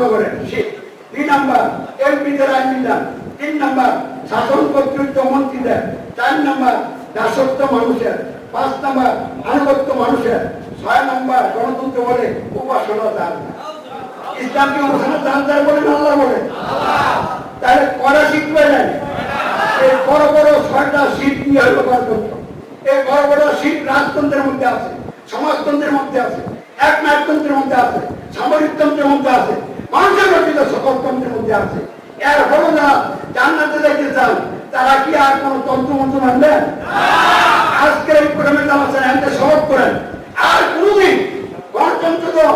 রক্ষা করেন দুই এমপিদের আইন তিন নাম্বার, শাসন কর্তৃত্ব মন্ত্রীদের। চার নাম্বার, দাসত্ব মানুষের। পাঁচ নাম্বার, আনুগত্য মানুষের। ছয় নাম্বার, গণতন্ত্র বলে উপাসনা ইসলামকে উপাসনা দান দান আল্লাহ বলেন তাহলে করা শিখবে না। এই বড় বড় ছয়টা সিট নিয়ে হলো গণতন্ত্র। এই বড় বড় সিট রাজতন্ত্রের মধ্যে আছে, সমাজতন্ত্রের মধ্যে আছে, একনায়কতন্ত্রের মধ্যে আছে, সামরিকতন্ত্রের মধ্যে আছে মানুষের রচিত সকল তন্ত্রের মধ্যে আছে। এর হলো না, জান্নাতে দেখতে চান তারা কি আর কোন তন্ত্র মন্ত্র মানবেন আজকের এই প্রোগ্রামে জানাচ্ছেন এমনি সহজ করেন। আর কোনদিন গণতন্ত্র তো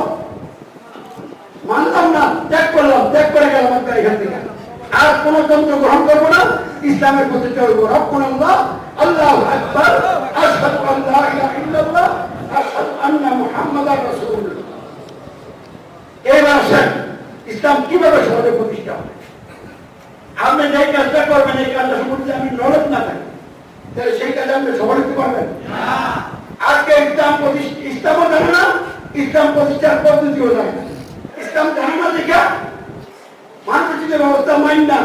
মানলাম না, ত্যাগ করলাম, ত্যাগ করে গেলাম আমরা এখান থেকে। আর কোন তন্ত্র গ্রহণ করব না, ইসলামের পথে চলবো। রব্বুন আল্লাহ আল্লাহ আকবার, আশহাদু আল্লা ইলাহা ইল্লাল্লাহ, আশহাদু আন্না মুহাম্মাদার রাসূলুল্লাহ। এবার আসেন। ইসলাম কীভাবে সমাজে প্রতিষ্ঠা হবে? আপনি যে কাজটা করবেন এই কাজটা সম্বন্ধে আমি নলেজ না থাকি তাহলে সেই কাজে আপনি হতে পারবেন আজকে ইসলাম প্রতিষ্ঠা ইসলামও জানে না ইসলাম প্রতিষ্ঠার পদ্ধতিও জানে না। ইসলাম জানে না দেখা মানুষ যে ব্যবস্থা মাইন না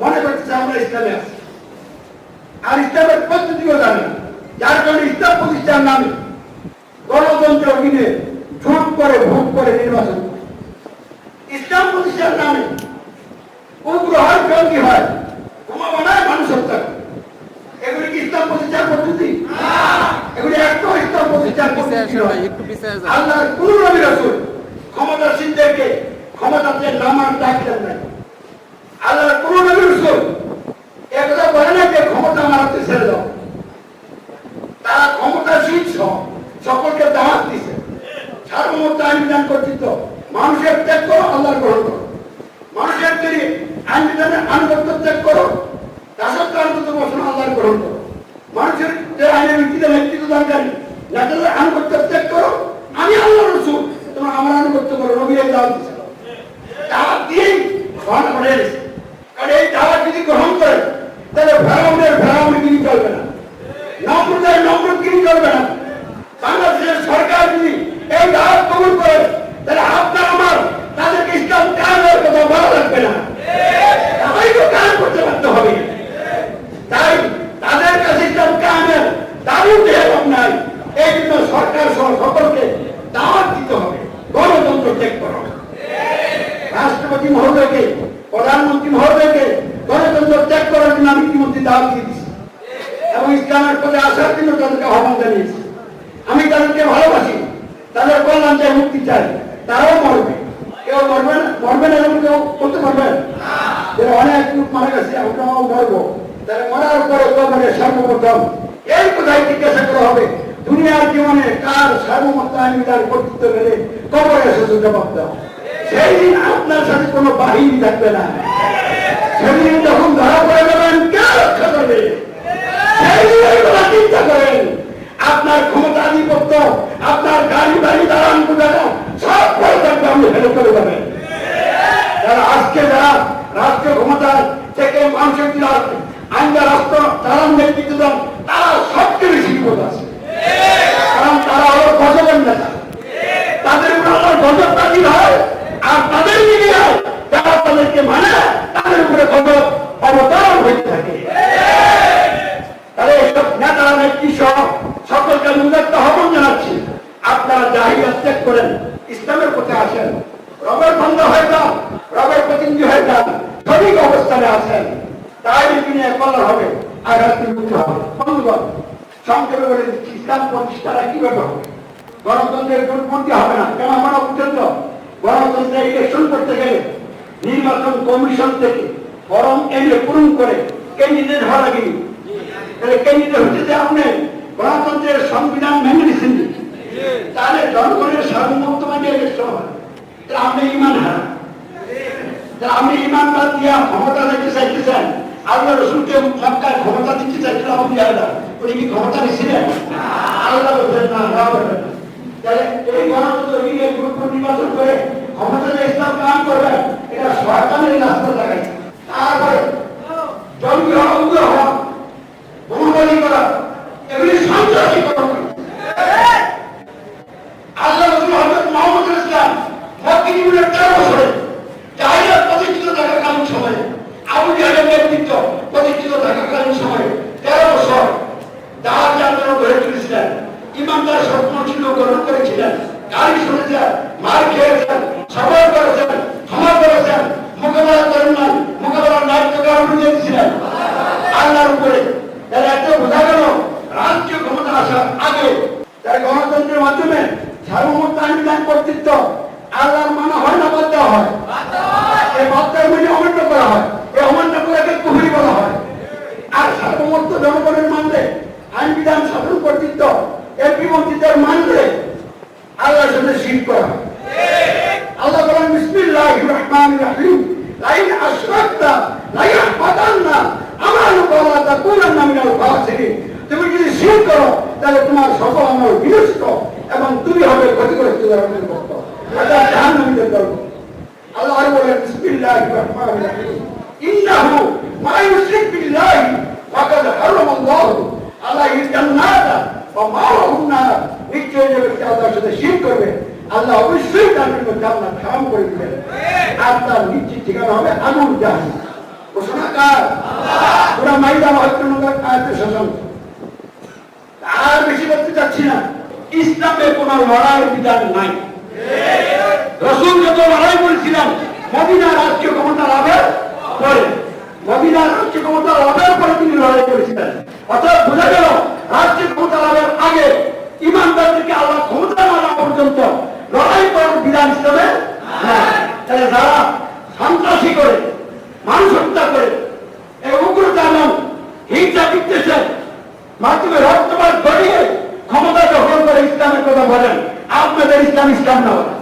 মনে করতেছে আমরা ইসলামে আছি। আর ইসলামের পদ্ধতিও জানে না। যার কারণে ইসলাম প্রতিষ্ঠার নামে গণতন্ত্র কিনে ঝুট করে ভোট করে নির্বাচন। করে। ইসলাম প্রতিষ্ঠার নামে উগ্র হয় জঙ্গি হয়। বোমা বানায় মানুষ হত্যা এগুলি কি ইসলাম প্রতিষ্ঠার পদ্ধতি? এগুলি একটা ইসলাম প্রতিষ্ঠার পদ্ধতি আল্লাহর কোন নবী রাসূল ক্ষমতাসীনদেরকে ক্ষমতাতে নামার ডাক দেন নাই। আল্লাহর কোন নবী রাসূল একথা বলে না যে ক্ষমতা আমার হাতে ছেড়ে দাও। তারা ক্ষমতাসীন সকলকে দাওয়াত দিছে। সার্বভৌমত্ব আইন বিধান কর্তৃত্ব মানুষের ত্যাগ করো, আল্লাহর গ্রহণ করো। মানুষের তৈরি আইন বিধানের আনুগত্য ত্যাগ করো দাসত্ব আনুগত্য বসন আল্লাহর গ্রহণ করো। মানুষের যে আইনের ভিত্তিতে নেতৃত্ব দরকারি নেতাদের আনুগত্য ত্যাগ করো, আমি আল্লাহ রসুল, তোমরা আমার আনুগত্য করো নবী এই দাওয়াত দিয়েই গ্রহণ করে। কারণ এই দাওয়াত যদি গ্রহণ করে, তাহলে ভেড়াউনের ভেড়াউনিগিরি চলবে না। নম্রদের নম্রগিরি চলবে না। বাংলাদেশের সরকার যদি এই দাওয়াত কবুল করে তাহলে আপনার আমার, তাদেরকে ইসলাম কায়েমের কথা বলা লাগবে না। তাই তো কায়েম করতে বাধ্য হবে। তাই তাদের কাছে ইসলাম কায়েমের দাবি দেহের নাই। এই জন্য সরকার সহ সকলকে দাওয়াত দিতে হবে। গণতন্ত্র ত্যাগ করা। রাষ্ট্রপতি মহোদয়কে, প্রধানমন্ত্রী মহোদয়কে গণতন্ত্র ত্যাগ করার জন্য আমি ইতিমধ্যে দাওয়াত দিয়ে দিচ্ছি এবং ইসলামের পথে আসার জন্য তাদেরকে আহ্বান জানিয়েছি। আমি তাদেরকে ভালোবাসি। তাদের কল্যাণ চাই, মুক্তি চাই। তারাও মরবে। কেউ মরবে না মরবে না এরকম কেউ করতে পারবে? যারা অনেক লোক মারা গেছে আমরাও মরবো তাহলে মরার পরে কবরে সর্বপ্রথম এই কোথায় জিজ্ঞাসা করা হবে। দুনিয়ার জীবনে কার সার্বমত্ত তার কর্তৃত্ব কবরে এসে জবাব দাও। সেই দিন আপনার সাথে কোনো বাহিনী থাকবে না সেদিন যখন ধরা পড়ে যাবেন কে রক্ষা করবে সেই দিন এইগুলো চিন্তা করেন আপনার ক্ষমতা আধিপত্য আপনার গাড়ি বাড়ি দাঁড়ান কোথাও সব পরে থাকবে আপনি ফেলে করে যাবেন যারা আজকে যারা রাষ্ট্র ক্ষমতায় থেকে মানুষের দিলাম আইনটা রাষ্ট্র তারা নেতৃত্ব দেন, তারা সবচেয়ে বেশি বিপদ আছে। কারণ তারা হলো গজবের নেতা তাদের উপর আমার গজব তাজির হয়? আর তাদের মিডিয়া যারা তাদেরকে মানে তাদের উপরে গজব অবতরণ হয়ে থাকে তাহলে এসব নেতারা নেত্রী সহ সকলকে আমি উদাত্ত আহ্বান জানাচ্ছি আপনারা জাহিয়া ত্যাগ করেন ইসলামের পথে আসেন রবের বন্ধ হয়ে যান রবের প্রতিনিধি হয়ে যান সঠিক অবস্থানে আছেন তাই দিনে কল্যাণ হবে, আঘাত মুক্ত হবে। বন্ধুগণ, সংক্ষেপে বলে ইসলাম প্রতিষ্ঠাটা কীভাবে হবে গণতন্ত্রের দুর্বৃত্তি হবে না। কেন আমরা পর্যন্ত গণতন্ত্রে ইলেকশন করতে গেলে নির্বাচন কমিশন থেকে ফরম এনে পূরণ করে ক্যান্ডিডেট হওয়া লাগেনি। তাহলে ক্যান্ডিডেট হচ্ছে যে আপনি গণতন্ত্রের সংবিধান মেনে নিচ্ছেন তাহলে জনগণের সার্বভৌমত্ব মানে ইলেকশন হয় তাহলে আপনি ইমান হারা তাহলে আপনি ইমান বাদ দিয়া ক্ষমতা দেখতে চাইতেছেন। আল্লাহ রসুলকে মক্কায় ক্ষমতা দিতে চাইছিল আপনি আল্লাহ। উনি কি ক্ষমতা দিচ্ছিলেন আল্লাহ বলছেন না, আল্লাহ তাহলে এই গণতন্ত্র গ্রুপ নির্বাচন করে ক্ষমতা ইসলাম কাম করবে এটা সরকারের করা হয় এই অমান্য কুহুরি বলা হয়। আর সার্বভৌমত্ব জনগণের মানলে আইন বিধান শাসন কর্তৃত্ব, এর বিবর্তিতের মানলে আল্লাহর সাথে শীত করা। আল্লাহ বলেন বিসমিল্লাহ রহমান রাহিম। লাইন আশরাকতা লাইন হাতান্না আমার বাবা তা কোরআন নামিনাল খাসিরিন তুমি যদি শীত করো, তাহলে তোমার সকল আমার বিনষ্ট এবং তুমি হবে ক্ষতিগ্রস্ত নিশ্চয় যে ব্যক্তি আল্লাহর সাথে করবে আল্লাহ অবশ্যই তার হারাম করে দিবেন। আর তার নিশ্চিত ঠিকানা হবে আগুন জাহান্নাম ঘোষণা কার? ওরা মাইদা মহাত্মা আয়াতের শাসন। আর বেশি বলতে চাচ্ছি না। ইসলামে কোন লড়াইয়ের বিধান নাই। রসুল যত লড়াই করেছিলেন মদিনা রাষ্ট্রীয় ক্ষমতা লাভের পরে মদিনা রাষ্ট্রীয় ক্ষমতা লাভের পরে তিনি লড়াই করেছিলেন অর্থাৎ বোঝা গেল, রাষ্ট্রীয় ক্ষমতা লাভের আগে ইমানদারদেরকে আল্লাহ ক্ষমতা না দেওয়া পর্যন্ত লড়াই করার বিধান নাই। তাহলে যারা সন্ত্রাসী করে, মানুষ হত্যা করে, এই উগ্রতামন হিংসা বিদ্বেষে মাধ্যমে রক্তপাত ঘটিয়ে ক্ষমতা দখল করে ইসলামের কথা বলেন, আপনাদের ইসলাম ইসলাম না বলে আপনাদের ইসলাম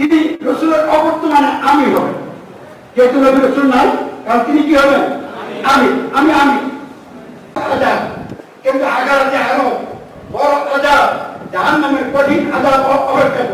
তিনি রসুলের অবর্তমানে আমি হবেন যেহেতু নবী রসুল নাই, কারণ তিনি কি হবেন? আমি আমি আমি। কিন্তু আগার যে আরও বড় আজাব জাহান নামের কঠিন আজাব অপেক্ষা